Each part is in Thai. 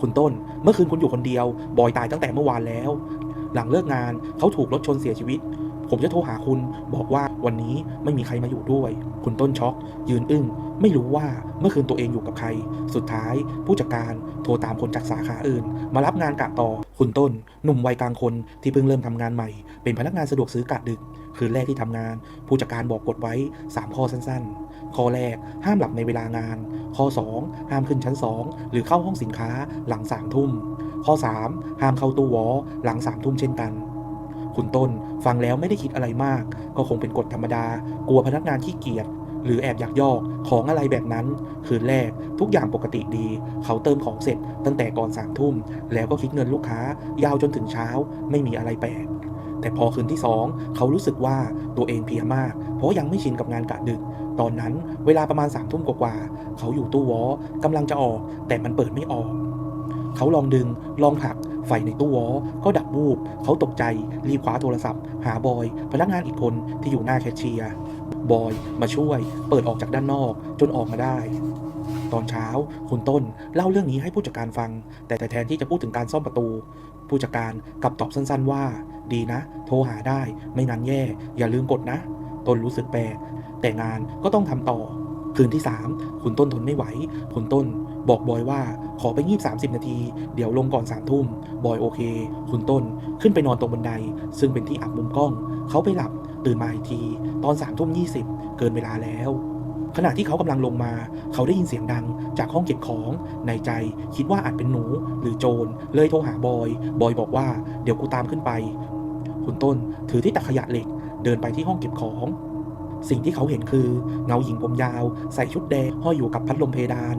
คุณต้น เมื่อคืนคุณอยู่คนเดียว บอยตายตั้งแต่เมื่อวานแล้ว หลังเลิกงานเขาถูกรถชนเสียชีวิต ผมจะโทรหาคุณบอกว่าวันนี้ไม่มีใครมาอยู่ด้วย คุณต้นช็อก ยืนอึ้ง ไม่รู้ว่าเมื่อคืนตัวเองอยู่กับใคร สุดท้าย ผู้จัดการโทรตามคนจากสาขาอื่น มารับงานกะต่อ คุณต้น หนุ่มวัยกลางคนที่เพิ่งเริ่มทำงานใหม่ เป็นพนักงานสะดวกซื้อกะดึก คืนแรกที่ทำงาน ผู้จัดการบอกกฎไว้ 3 ข้อสั้นๆ ข้อแรกห้ามหลับในเวลางาน ข้อ 2 ห้ามขึ้นชั้น 2 หรือเข้าห้องสินค้าหลัง3ทุ่มข้อ 3 ห้ามเข้าตู้วอหลัง3ทุ่มเช่นกัน คุณต้นฟังแล้วไม่ได้คิดอะไรมาก ก็คงเป็นกฎธรรมดา กลัวพนักงานขี้เกียจหรือแอบอยากยอกของอะไรแบบนั้น คืนแรกทุกอย่างปกติดี เขาเติมของเสร็จตั้งแต่ก่อนสามทุ่ม แล้วก็คิดเงินลูกค้ายาวจนถึงเช้าไม่มีอะไรแปลกแต่พอคืนที่สองเขารู้สึกว่าตัวเองเพียมาก เพราะยังไม่ชินกับงานกะดึก ตอนนั้นเวลาประมาณสามทุ่มกว่าๆเขาอยู่ตู้วอกำลังจะออก แต่มันเปิดไม่ออก เขาลองดึงลองผลัก ไฟในตู้วอก็ดับวูบ เขาตกใจ รีบคว้าโทรศัพท์ หาบอย พนักงานอีกคนที่อยู่หน้าแคชเชียร์ บอยมาช่วย เปิดออกจากด้านนอกจนออกมาได้ ตอนเช้า คุณต้นเล่าเรื่องนี้ให้ผู้จัดการฟัง แต่แทนที่จะพูดถึงการซ่อมประตู ผู้จัดการกลับตอบสั้นๆว่า ดีนะ โทรหาได้ ไม่นั้นแย่ อย่าลืมกดนะ ต้นรู้สึกแปลกแต่งานก็ต้องทำต่อ คืนที่ 3 คุณต้นทนไม่ไหว คุณต้น บอกบอยว่าขอไปงีบ30 นาที เดี๋ยวลงก่อน3ามทุ่ม บอยโอเค คุณต้นขึ้นไปนอนตรงบันได ซึ่งเป็นที่อับมุมกล้อง เขาไปหลับตื่นมาอีกที ตอน3ามทุ่มยีเกินเวลาแล้วขณะที่เขากำลังลงมา เขาได้ยินเสียงดังจากห้องเก็บของ ในใจคิดว่าอาจเป็นหนูหรือโจร เลยโทรหาบอย บอยบอกว่าเดี๋ยวกูตามขึ้นไป คุณต้นถือที่ตักขยะเหล็ก เดินไปที่ห้องเก็บของ สิ่งที่เขาเห็นคือเงาหญิงผมยาว ใส่ชุดแดงห้อยอยู่กับพัดลมเพดาน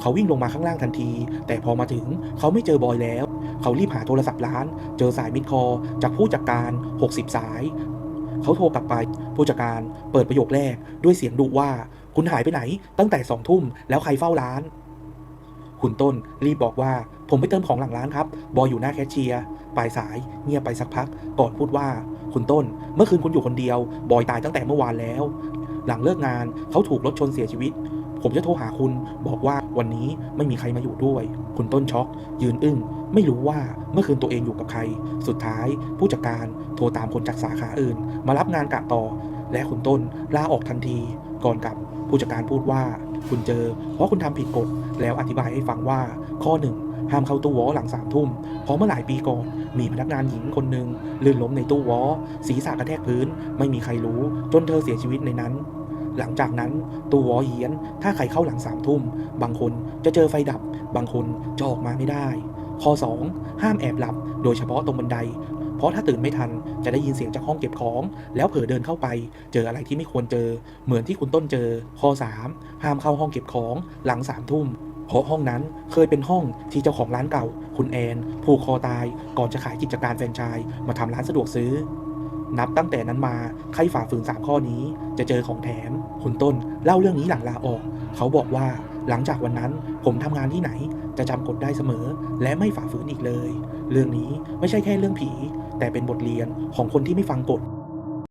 เขาวิ่งลงมาข้างล่างทันที แต่พอมาถึงเขาไม่เจอบอยแล้ว เขารีบหาโทรศัพท์ร้าน เจอสายมิดคอ จากผู้จัดการ 60 สาย เขาโทรกลับไปผู้จัดการเปิดประโยคแรกด้วยเสียงดุว่า คุณหายไปไหน ตั้งแต่สองทุ่มแล้วใครเฝ้าร้าน คุณต้นรีบบอกว่า ผมไปเติมของหลังร้านครับ บอยอยู่หน้าแคชเชียร์ปลายสาย เงียบไปสักพัก ก่อนพูดว่า คุณต้น เมื่อคืนคุณอยู่คนเดียว บอยตายตั้งแต่เมื่อวานแล้ว หลังเลิกงานเขาถูกรถชนเสียชีวิต ผมจะโทรหาคุณ บอกว่าวันนี้ไม่มีใครมาอยู่ด้วย คุณต้นช็อก ยืนอึ้ง ไม่รู้ว่าเมื่อคืนตัวเองอยู่กับใคร สุดท้าย ผู้จัดการโทรตามคนจากสาขาอื่น มารับงานกะต่อ และคุณต้นลาออกทันที ก่อนกลับ ผู้จัดการพูดว่าคุณเจอ เพราะคุณทำผิดกฎแล้วอธิบายให้ฟังว่าข้อหนึ่งห้ามเข้าตู้วอหลังสามทุ่ม เพราะเมื่อหลายปีก่อน มีพนักงานหญิงคนหนึ่งลื่นล้มในตู้วอศีรษะกระแทกพื้น ไม่มีใครรู้ จนเธอเสียชีวิตในนั้น หลังจากนั้นตู้วอเฮียน ถ้าใครเข้าหลังสามทุ่ม บางคนจะเจอไฟดับ บางคนจะออกมาไม่ได้ ข้อ 2 ห้ามแอบหลับ โดยเฉพาะตรงบันได เพราะถ้าตื่นไม่ทันจะได้ยินเสียงจากห้องเก็บของ แล้วเผลอเดินเข้าไป เจออะไรที่ไม่ควรเจอ เหมือนที่คุณต้นเจอ ข้อ 3 ห้ามเข้าห้องเก็บของหลังสามทุ่มเพราะห้องนั้นเคยเป็นห้องที่เจ้าของร้านเก่า คุณแอนผูกคอตายก่อนจะขายกิจการแฟรนไชส์มาทำร้านสะดวกซื้อ นับตั้งแต่นั้นมาใครฝ่าฝืน3ข้อนี้จะเจอของแถม คุณต้นเล่าเรื่องนี้หลังลาออก เขาบอกว่าหลังจากวันนั้นผมทำงานที่ไหนจะจำกฎได้เสมอ และไม่ฝ่าฝืนอีกเลย เรื่องนี้ไม่ใช่แค่เรื่องผี แต่เป็นบทเรียนของคนที่ไม่ฟังกฎ